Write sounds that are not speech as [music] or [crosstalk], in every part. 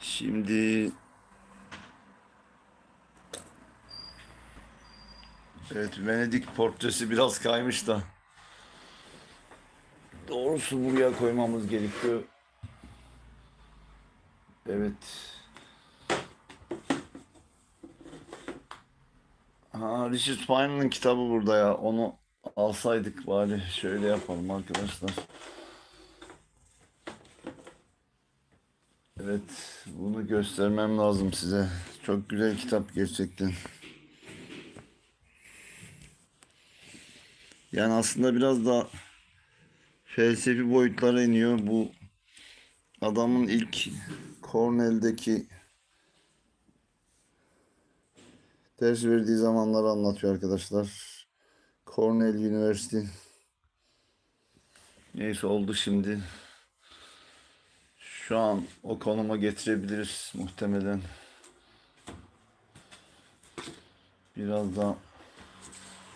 Şimdi Evet Venedik portresi biraz kaymış da doğrusu buraya koymamız gerekiyor. Evet. Ha Richard Feynman'ın kitabı burada ya. Onu alsaydık bari. Şöyle yapalım arkadaşlar. Evet, bunu göstermem lazım size. Çok güzel kitap gerçekten. Yani aslında biraz da felsefi boyutlara iniyor. Bu adamın ilk Cornell'deki ders verdiği zamanları anlatıyor arkadaşlar. Cornell University. Neyse oldu şimdi. Şu an o konuma getirebiliriz muhtemelen. Biraz da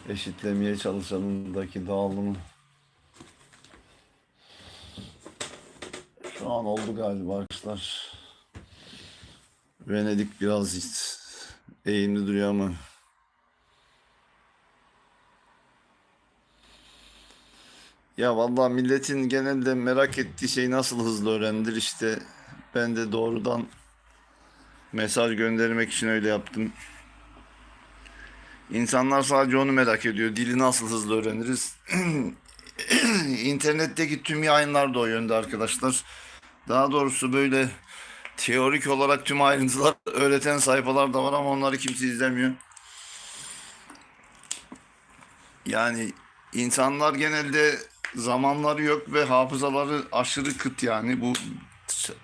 eşitlemeye çalışanındaki dağılımı. Şu an oldu galiba arkadaşlar. Venedik biraz eğimli duruyor ama Ya vallahi milletin genelde merak ettiği şey nasıl hızlı öğrenilir işte ben de doğrudan mesaj göndermek için öyle yaptım. İnsanlar sadece onu merak ediyor. Dili nasıl hızlı öğreniriz? [clears throat] İnternetteki tüm yayınlar da o yönde arkadaşlar. Daha doğrusu böyle teorik olarak tüm ayrıntılar [laughs] öğreten sayfalar da var ama onları kimse izlemiyor. Yani insanlar genelde zamanları yok ve hafızaları aşırı kıt yani bu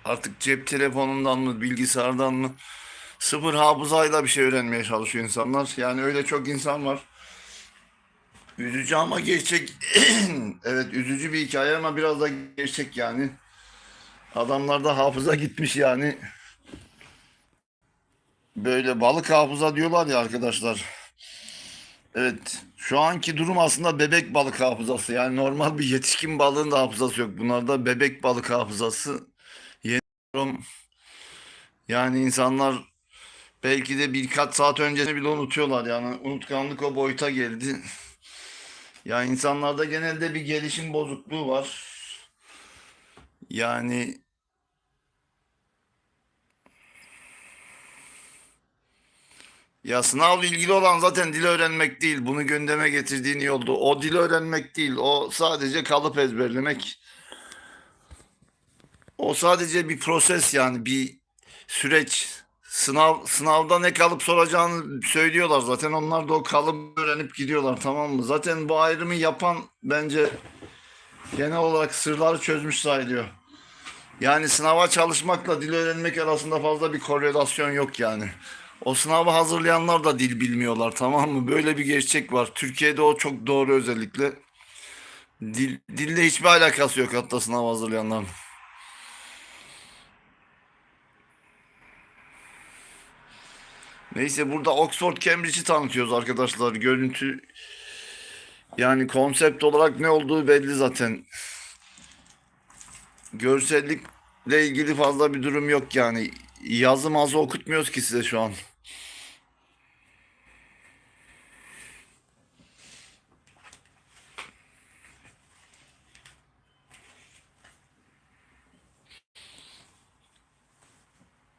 artık cep telefonundan mı bilgisayardan mı sıfır hafızayla bir şey öğrenmeye çalışıyor insanlar. Yani öyle çok insan var. Üzücü ama gerçek. [clears throat] evet üzücü bir hikaye ama biraz da gerçek yani. Adamlarda hafıza gitmiş yani. Böyle balık hafıza diyorlar ya arkadaşlar. Evet. Şu anki durum aslında bebek balık hafızası. Yani normal bir yetişkin balığın da hafızası yok. Bunlarda bebek balık hafızası. Yeni yani insanlar belki de birkaç saat öncesini bile unutuyorlar. Yani unutkanlık o boyuta geldi. Ya insanlarda genelde bir gelişim bozukluğu var. Yani Ya sınavla ilgili olan zaten dil öğrenmek değil. Bunu gündeme getirdiğin iyi oldu. O dil öğrenmek değil. O sadece kalıp ezberlemek. O sadece bir proses yani bir süreç. Sınav sınavda ne kalıp soracağını söylüyorlar zaten. Onlar da o kalıbı öğrenip gidiyorlar tamam mı? Zaten bu ayrımı yapan bence genel olarak sırları çözmüş sayılıyor. Yani sınava çalışmakla dil öğrenmek arasında fazla bir korelasyon yok yani. O sınavı hazırlayanlar da dil bilmiyorlar tamam mı? Böyle bir gerçek var. Türkiye'de o çok doğru özellikle. Dil, dille hiçbir alakası yok hatta sınav hazırlayanların. Neyse burada Oxford Cambridge'i tanıtıyoruz arkadaşlar. Görüntü yani konsept olarak ne olduğu belli zaten. Görsellikle ilgili fazla bir durum yok yani. Yazı mazı okutmuyoruz ki size şu an.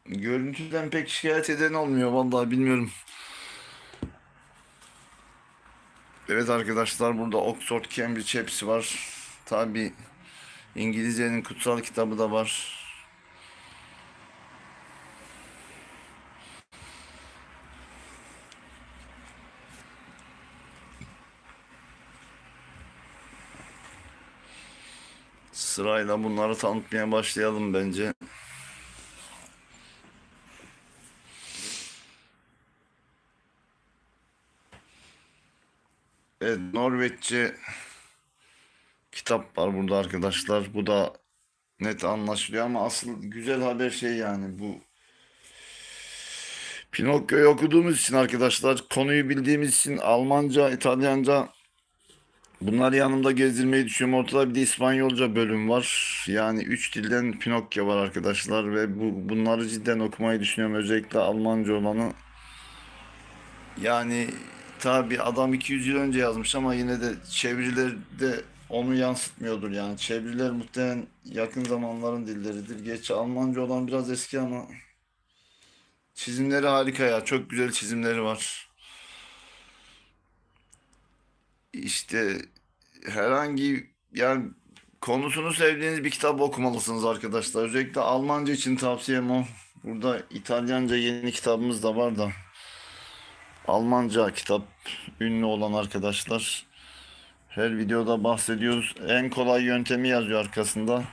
Görüntüden pek şikayet eden olmuyor vallahi bilmiyorum. Evet arkadaşlar burada Oxford Cambridge hepsi var. Tabi İngilizcenin kutsal kitabı da var. Sırayla bunları tanıtmaya başlayalım bence. Evet, Norveççe kitap var burada arkadaşlar. Bu da net anlaşılıyor ama asıl güzel haber şey yani bu Pinokyo'yu okuduğumuz için arkadaşlar konuyu bildiğimiz için Almanca, İtalyanca Bunları yanımda gezdirmeyi düşünüyorum. Ortada bir de İspanyolca bölüm var. Yani üç dilden Pinokyo var arkadaşlar ve bu bunları cidden okumayı düşünüyorum. Özellikle Almanca olanı. Yani tabi adam 200 yıl önce yazmış ama yine de çevirilerde onu yansıtmıyordur yani. Çeviriler muhtemelen yakın zamanların dilleridir. Geç Almanca olan biraz eski ama çizimleri harika ya. Çok güzel çizimleri var. İşte herhangi yani konusunu sevdiğiniz bir kitap okumalısınız arkadaşlar. Özellikle Almanca için tavsiyem o. Burada İtalyanca yeni kitabımız da var da. Almanca kitap ünlü olan arkadaşlar. Her videoda bahsediyoruz. En kolay yöntemi yazıyor arkasında.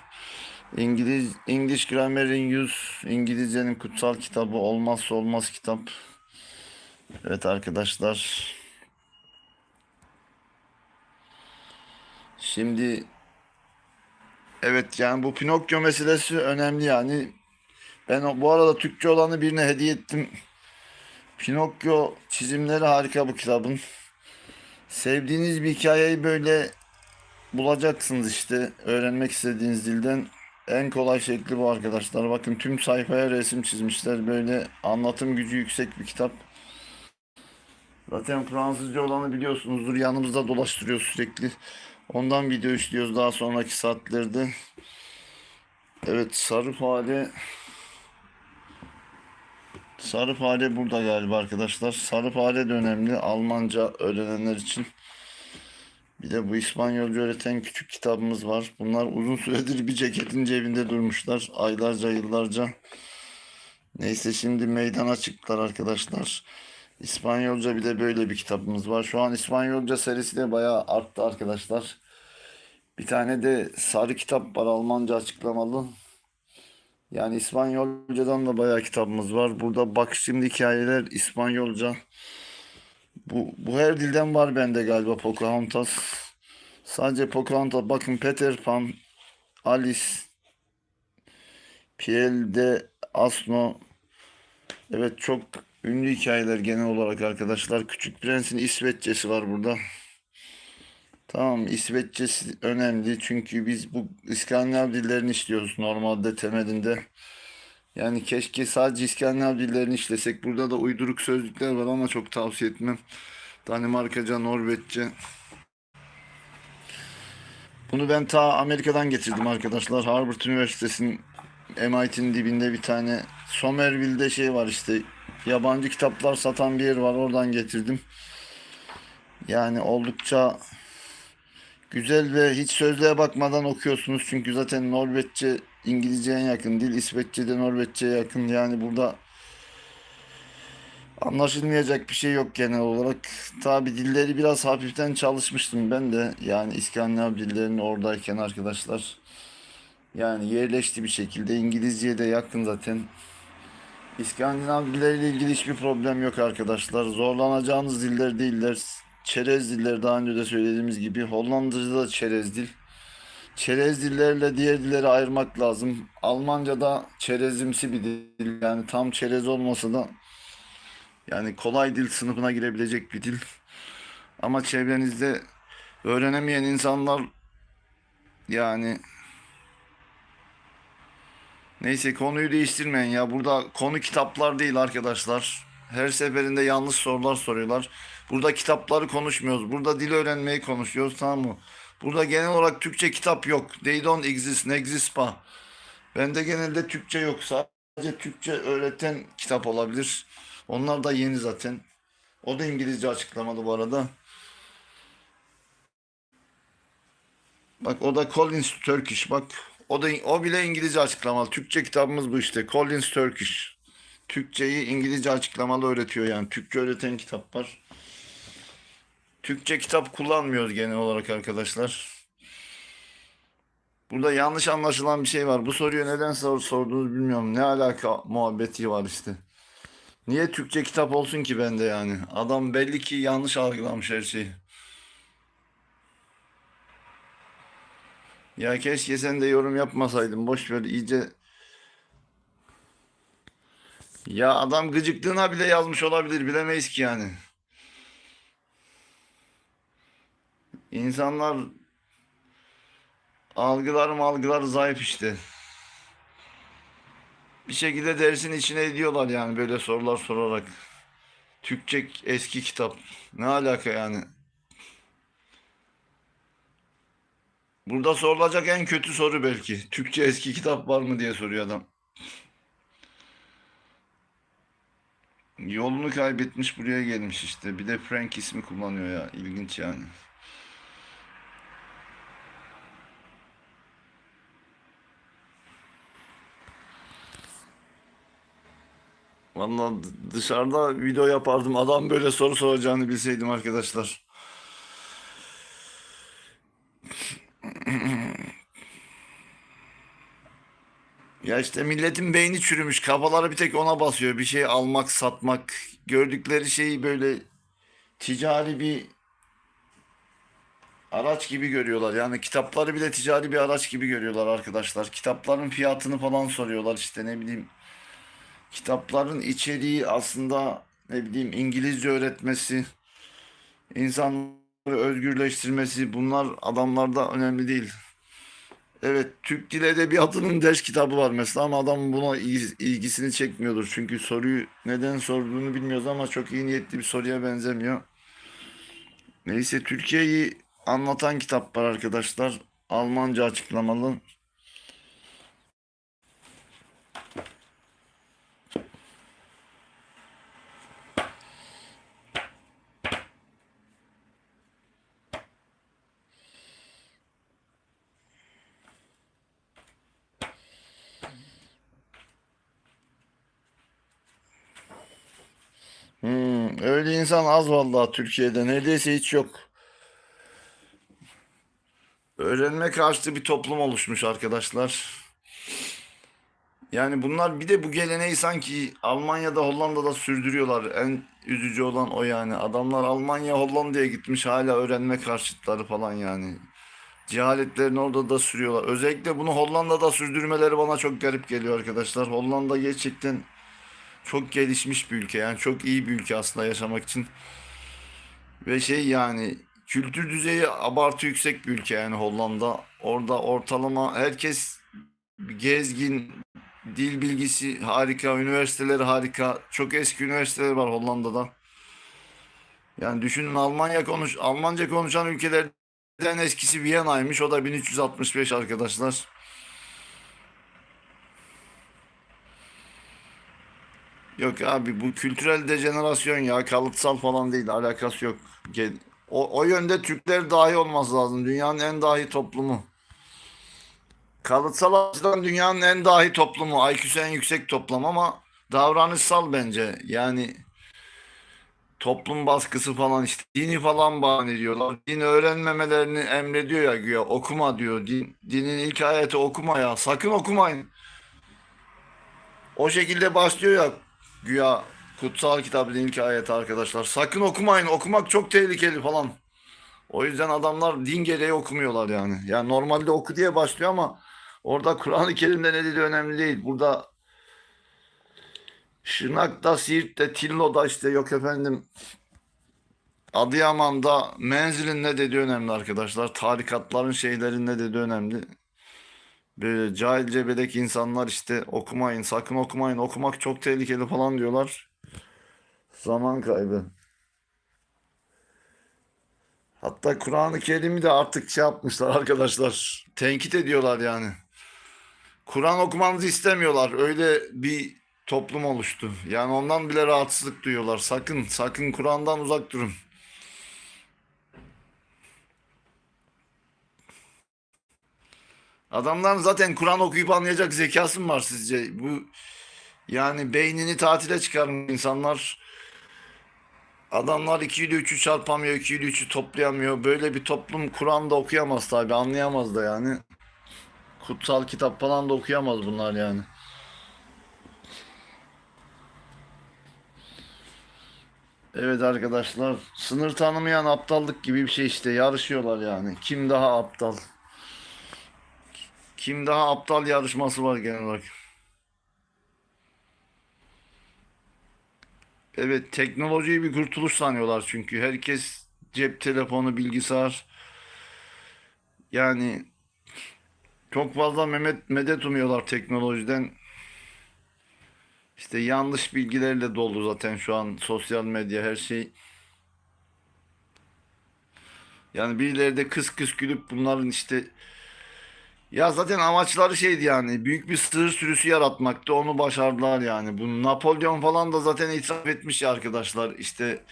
İngiliz English Grammar in Use İngilizcenin kutsal kitabı olmazsa olmaz kitap. Evet arkadaşlar. Şimdi evet yani bu Pinokyo meselesi önemli yani. Ben bu arada Türkçe olanı birine hediye ettim. Pinokyo çizimleri harika bu kitabın. Sevdiğiniz bir hikayeyi böyle bulacaksınız işte öğrenmek istediğiniz dilden. En kolay şekli bu arkadaşlar. Bakın tüm sayfaya resim çizmişler. Böyle anlatım gücü yüksek bir kitap. Zaten Fransızca olanı biliyorsunuzdur. Yanımızda dolaştırıyor sürekli. Ondan video işliyoruz daha sonraki saatlerde. Evet sarı fare Sarı fare burada galiba arkadaşlar. Sarı fare de önemli Almanca öğrenenler için. Bir de bu İspanyolca öğreten küçük kitabımız var. Bunlar uzun süredir bir ceketin cebinde durmuşlar. Aylarca yıllarca. Neyse şimdi meydana çıktılar arkadaşlar. İspanyolca bir de böyle bir kitabımız var. Şu an İspanyolca serisi de bayağı arttı arkadaşlar. Bir tane de sarı kitap var Almanca açıklamalı. Yani İspanyolcadan da bayağı kitabımız var. Burada bak şimdi hikayeler İspanyolca. Bu, bu her dilden var bende galiba Pocahontas. Sadece Pocahontas. Bakın Peter Pan, Alice, Piel de Asno. Evet çok ünlü hikayeler genel olarak arkadaşlar. Küçük Prens'in İsveççesi var burada. Tamam İsveççesi önemli çünkü biz bu İskandinav dillerini işliyoruz normalde temelinde. Yani keşke sadece İskandinav dillerini işlesek. Burada da uyduruk sözlükler var ama çok tavsiye etmem. Danimarkaca, Norveççe. Bunu ben ta Amerika'dan getirdim arkadaşlar. Harvard Üniversitesi'nin MIT'nin dibinde bir tane Somerville'de şey var işte. Yabancı kitaplar satan bir yer var. Oradan getirdim. Yani oldukça güzel ve hiç sözlüğe bakmadan okuyorsunuz. Çünkü zaten Norveççe İngilizceye yakın dil. İsveççe de Norveççe'ye yakın. Yani burada anlaşılmayacak bir şey yok genel olarak. Tabi dilleri biraz hafiften çalışmıştım ben de. Yani İskandinav dillerini oradayken arkadaşlar. Yani yerleşti bir şekilde. İngilizceye de yakın zaten. İskandinav dilleriyle ilgili hiçbir problem yok arkadaşlar. Zorlanacağınız diller değiller. Çerez diller daha önce de söylediğimiz gibi. Hollandaca'da da çerez dil. Çerez dillerle diğer dilleri ayırmak lazım. Almanca'da çerezimsi bir dil. Yani tam çerez olmasa da yani kolay dil sınıfına girebilecek bir dil. Ama çevrenizde öğrenemeyen insanlar yani Neyse konuyu değiştirmeyin ya. Burada konu kitaplar değil arkadaşlar. Her seferinde yanlış sorular soruyorlar. Burada kitapları konuşmuyoruz. Burada dil öğrenmeyi konuşuyoruz tamam mı? Burada genel olarak Türkçe kitap yok. They don't exist, ne exist pa. Bende genelde Türkçe yok. Sadece Türkçe öğreten kitap olabilir. Onlar da yeni zaten. O da İngilizce açıklamalı bu arada. Bak o da Collins Turkish. Bak o da o bile İngilizce açıklamalı. Türkçe kitabımız bu işte. Collins Turkish. Türkçeyi İngilizce açıklamalı öğretiyor yani. Türkçe öğreten kitap var. Türkçe kitap kullanmıyoruz genel olarak arkadaşlar. Burada yanlış anlaşılan bir şey var. Bu soruyu neden sor, sorduğunuz bilmiyorum. Ne alaka muhabbeti var işte. Niye Türkçe kitap olsun ki bende yani? Adam belli ki yanlış algılamış her şeyi. Ya keşke sen de yorum yapmasaydın. Boş ver iyice. Ya adam gıcıklığına bile yazmış olabilir. Bilemeyiz ki yani. İnsanlar algıları malgıları zayıf işte. Bir şekilde dersin içine ediyorlar yani böyle sorular sorarak. Türkçe eski kitap. Ne alaka yani? Burada sorulacak en kötü soru belki. Türkçe eski kitap var mı diye soruyor adam. Yolunu kaybetmiş buraya gelmiş işte. Bir de Frank ismi kullanıyor ya. İlginç yani. Vallahi d- dışarıda video yapardım. Adam böyle soru soracağını bilseydim arkadaşlar. [clears throat] Ya işte milletin beyni çürümüş. Kafaları bir tek ona basıyor. Bir şey almak, satmak. Gördükleri şeyi böyle ticari bir araç gibi görüyorlar. Yani kitapları bile ticari bir araç gibi görüyorlar arkadaşlar. Kitapların fiyatını falan soruyorlar işte ne bileyim. Kitapların içeriği aslında ne bileyim İngilizce öğretmesi, insanları özgürleştirmesi bunlar adamlarda önemli değil. Evet, Türk Dil Edebiyatı'nın ders kitabı var mesela ama adam buna il- ilgisini çekmiyordur. Çünkü soruyu neden sorduğunu bilmiyoruz ama çok iyi niyetli bir soruya benzemiyor. Neyse Türkiye'yi anlatan kitap var arkadaşlar. Almanca açıklamalı. Öyle insan az vallahi Türkiye'de. Neredeyse hiç yok. Öğrenme karşıtı bir toplum oluşmuş arkadaşlar. Yani bunlar bir de bu geleneği sanki Almanya'da Hollanda'da sürdürüyorlar. En üzücü olan o yani. Adamlar Almanya Hollanda'ya gitmiş hala öğrenme karşıtları falan yani. Cehaletlerini orada da sürüyorlar. Özellikle bunu Hollanda'da sürdürmeleri bana çok garip geliyor arkadaşlar. Hollanda gerçekten çok gelişmiş bir ülke. Yani çok iyi bir ülke aslında yaşamak için. Ve şey yani kültür düzeyi abartı yüksek bir ülke yani Hollanda. Orada ortalama herkes gezgin, dil bilgisi harika, üniversiteleri harika. Çok eski üniversiteler var Hollanda'da. Yani düşünün Almanya konuş Almanca konuşan ülkelerden eskisi Viyana'ymış. O da 1365 arkadaşlar. Yok abi bu kültürel dejenerasyon ya kalıtsal falan değil alakası yok. O, o yönde Türkler dahi olması lazım. Dünyanın en dahi toplumu. Kalıtsal açıdan dünyanın en dahi toplumu. IQ'su en yüksek toplum ama davranışsal bence. Yani toplum baskısı falan işte dini falan bahane ediyorlar. Din öğrenmemelerini emrediyor ya güya okuma diyor. Din, dinin ilk ayeti okuma ya. Sakın okumayın. O şekilde başlıyor ya güya kutsal kitabın ilk ayeti arkadaşlar. Sakın okumayın. Okumak çok tehlikeli falan. O yüzden adamlar din gereği okumuyorlar yani. Yani normalde oku diye başlıyor ama orada Kur'an-ı Kerim'de ne dediği önemli değil. Burada Şırnak'ta, Siirt'te, Tillo'da işte yok efendim Adıyaman'da menzilin ne dediği önemli arkadaşlar. Tarikatların şeylerin ne dediği önemli. Böyle cahil cebedeki insanlar işte okumayın, sakın okumayın, okumak çok tehlikeli falan diyorlar. Zaman kaybı. Hatta Kur'an-ı Kerim'i de artık şey yapmışlar arkadaşlar. Tenkit ediyorlar yani. Kur'an okumanızı istemiyorlar. Öyle bir toplum oluştu. Yani ondan bile rahatsızlık duyuyorlar. Sakın, sakın Kur'an'dan uzak durun. Adamların zaten Kur'an okuyup anlayacak zekası mı var sizce? Bu yani beynini tatile çıkarmış insanlar. Adamlar 2 ile 3'ü çarpamıyor, 2 ile 3'ü toplayamıyor. Böyle bir toplum Kur'an'da okuyamaz tabi, anlayamaz da yani. Kutsal kitap falan da okuyamaz bunlar yani. Evet arkadaşlar, sınır tanımayan aptallık gibi bir şey işte. Yarışıyorlar yani. Kim daha aptal? Kim daha aptal yarışması var genel olarak. Evet teknolojiyi bir kurtuluş sanıyorlar çünkü. Herkes cep telefonu, bilgisayar. Yani çok fazla memet, medet umuyorlar teknolojiden. İşte yanlış bilgilerle dolu zaten şu an sosyal medya her şey. Yani birileri de kıs kıs gülüp bunların işte ya zaten amaçları şeydi yani büyük bir sığır sürüsü yaratmaktı onu başardılar yani. Bu Napolyon falan da zaten itiraf etmiş ya arkadaşlar işte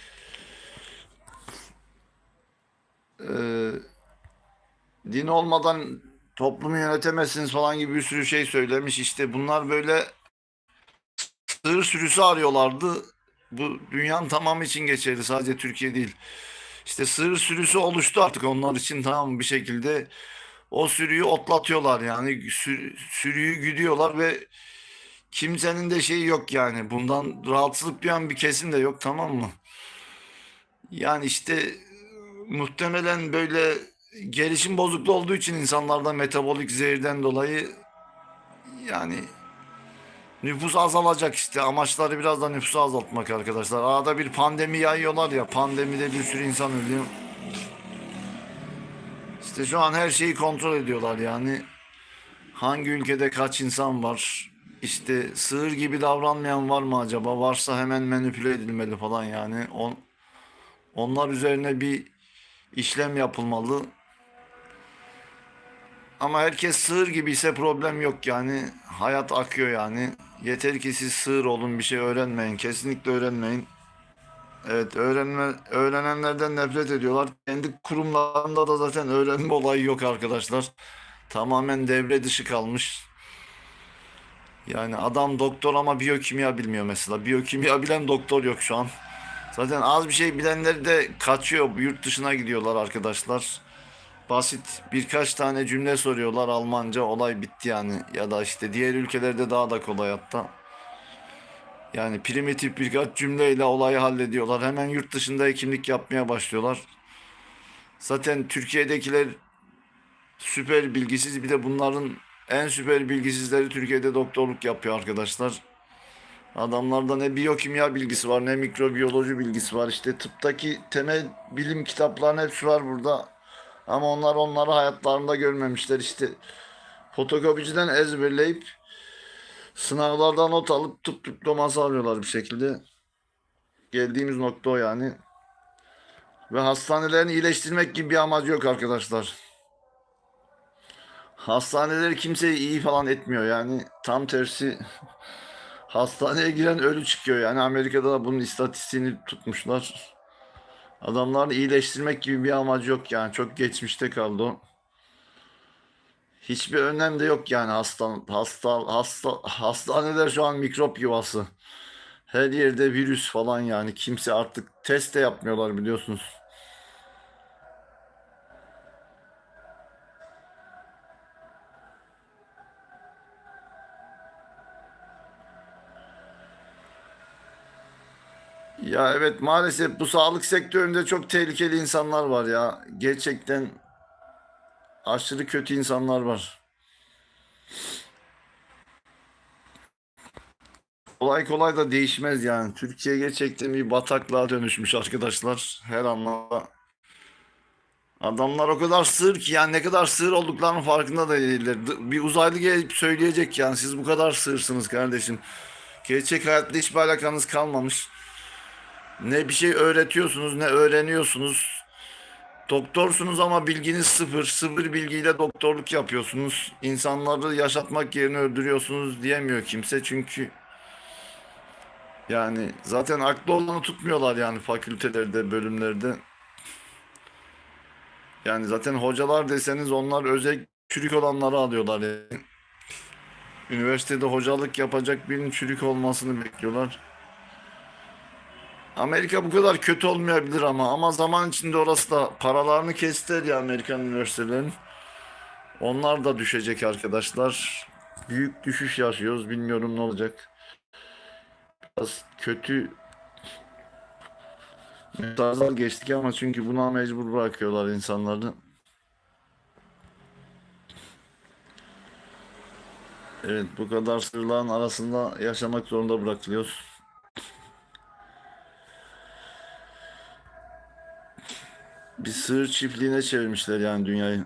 eee, din olmadan toplumu yönetemezsiniz falan gibi bir sürü şey söylemiş. İşte bunlar böyle sığır sürüsü arıyorlardı. Bu dünyanın tamamı için geçerli sadece Türkiye değil. İşte sığır sürüsü oluştu artık onlar için tamam bir şekilde. O sürüyü otlatıyorlar yani Sür- sürüyü güdüyorlar ve kimsenin de şeyi yok yani. Bundan rahatsızlık duyan bir kesim de yok tamam mı? Yani işte muhtemelen böyle gelişim bozukluğu olduğu için insanlarda metabolik zehirden dolayı yani nüfus azalacak işte. Amaçları biraz da nüfusu azaltmak arkadaşlar. Arada bir pandemi yayıyorlar ya. Pandemide bir sürü insan ölüyor. İşte şu an her şeyi kontrol ediyorlar yani. Hangi ülkede kaç insan var? İşte sığır gibi davranmayan var mı acaba? Varsa hemen manipüle edilmeli falan yani. On, onlar üzerine bir işlem yapılmalı. Ama herkes sığır gibi ise problem yok yani. Hayat akıyor yani. Yeter ki siz sığır olun bir şey öğrenmeyin. Kesinlikle öğrenmeyin. Evet öğrenme, öğrenenlerden nefret ediyorlar. Kendi kurumlarında da zaten öğrenme olayı yok arkadaşlar. Tamamen devre dışı kalmış. Yani adam doktor ama biyokimya bilmiyor mesela. Biyokimya bilen doktor yok şu an. Zaten az bir şey bilenleri de kaçıyor. Yurt dışına gidiyorlar arkadaşlar. Basit birkaç tane cümle soruyorlar Almanca olay bitti yani. Ya da işte diğer ülkelerde daha da kolay hatta. Yani primitif birkaç cümleyle olayı hallediyorlar. Hemen yurt dışında hekimlik yapmaya başlıyorlar. Zaten Türkiye'dekiler süper bilgisiz. Bir de bunların en süper bilgisizleri Türkiye'de doktorluk yapıyor arkadaşlar. Adamlarda ne biyokimya bilgisi var ne mikrobiyoloji bilgisi var. İşte tıptaki temel bilim kitaplarının hepsi var burada. Ama onlar onları hayatlarında görmemişler. İşte fotokopiciden ezberleyip sınavlardan not alıp tıp diploması alıyorlar bir şekilde. Geldiğimiz nokta o yani. Ve hastanelerini iyileştirmek gibi bir amacı yok arkadaşlar. Hastaneler kimseyi iyi falan etmiyor yani. Tam tersi [laughs] hastaneye giren ölü çıkıyor yani. Amerika'da da bunun istatistiğini tutmuşlar. Adamların iyileştirmek gibi bir amacı yok yani. Çok geçmişte kaldı o. Hiçbir önlem de yok yani hasta, hasta, hasta, hastaneler şu an mikrop yuvası. Her yerde virüs falan yani. Kimse artık test de yapmıyorlar biliyorsunuz. Ya evet maalesef bu sağlık sektöründe çok tehlikeli insanlar var ya. Gerçekten aşırı kötü insanlar var. Kolay kolay da değişmez yani. Türkiye gerçekten bir bataklığa dönüşmüş arkadaşlar. Her anlamda. Adamlar o kadar sığır ki yani ne kadar sığır olduklarının farkında da değiller. Bir uzaylı gelip söyleyecek yani siz bu kadar sığırsınız kardeşim. Gerçek hayatta hiçbir alakanız kalmamış. Ne bir şey öğretiyorsunuz ne öğreniyorsunuz. Doktorsunuz ama bilginiz sıfır. Sıfır bilgiyle doktorluk yapıyorsunuz. İnsanları yaşatmak yerine öldürüyorsunuz diyemiyor kimse. Çünkü yani zaten aklı olanı tutmuyorlar yani fakültelerde, bölümlerde. Yani zaten hocalar deseniz onlar özel çürük olanları alıyorlar yani. Üniversitede hocalık yapacak birinin çürük olmasını bekliyorlar. Amerika bu kadar kötü olmayabilir ama ama zaman içinde orası da paralarını kestiler ya Amerikan üniversitelerinin. Onlar da düşecek arkadaşlar. Büyük düşüş yaşıyoruz. Bilmiyorum ne olacak. Biraz kötü mesajlar geçtik ama çünkü buna mecbur bırakıyorlar insanları. Evet bu kadar sırların arasında yaşamak zorunda bırakılıyoruz. Bir sığır çiftliğine çevirmişler yani dünyayı.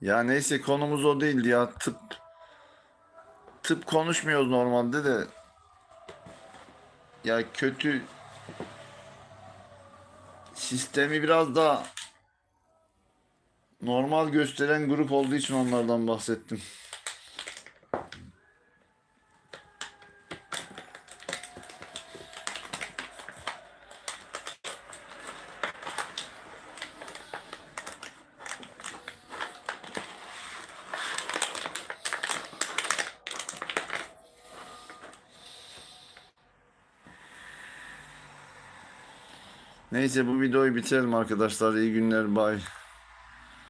Ya neyse konumuz o değildi ya tıp. Tıp konuşmuyoruz normalde de ya kötü sistemi biraz daha normal gösteren grup olduğu için onlardan bahsettim. Neyse bu videoyu bitirelim arkadaşlar. İyi günler. Bye.